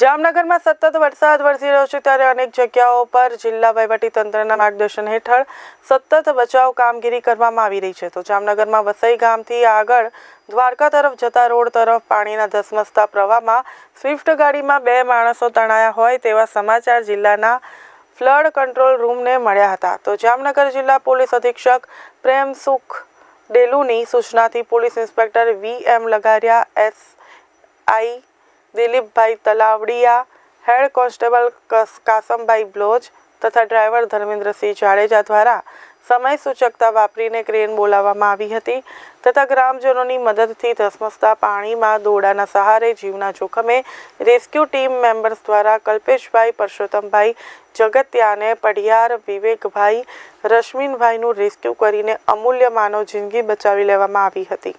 જામનગરમાં સતત વરસાદ વરસી રહ્યો છે ત્યારે અનેક જગ્યાઓ પર જિલ્લા વહીવટીતંત્રના માર્ગદર્શન હેઠળ સતત બચાવ કામગીરી કરવામાં આવી રહી છે. તો જામનગરમાં વસઈ ગામથી આગળ દ્વારકા તરફ જતા રોડ તરફ પાણીના ધસમસતા પ્રવાહમાં સ્વિફ્ટ ગાડીમાં બે માણસો તણાયા હોય તેવા સમાચાર જિલ્લાના ફ્લડ કંટ્રોલ રૂમને મળ્યા હતા. તો જામનગર જિલ્લા પોલીસ અધિક્ષક પ્રેમ સુખ ડેલુની સૂચનાથી police inspector V M Lagariya, S I Dilipbhai Talavadiya, head constable કસ- કાસમભાઈ બ્લોચ તથા ડ્રાઈવર ધર્મેન્દ્રસિંહ જાડેજા દ્વારા સમય સૂચકતા વાપરીને ક્રેન બોલાવવામાં આવી હતી તથા ગ્રામજનોની મદદથી ધસમસતા પાણીમાં દોડાના સહારે જીવના જોખમે રેસ્ક્યુ ટીમ મેમ્બર્સ દ્વારા કલ્પેશભાઈ, પરસોત્તમભાઈ, જગત્યાને, પઢિયાર, વિવેકભાઈ, રશ્મિનભાઈનું રેસ્ક્યુ કરીને અમૂલ્ય માનવ જિંદગી બચાવી લેવામાં આવી હતી.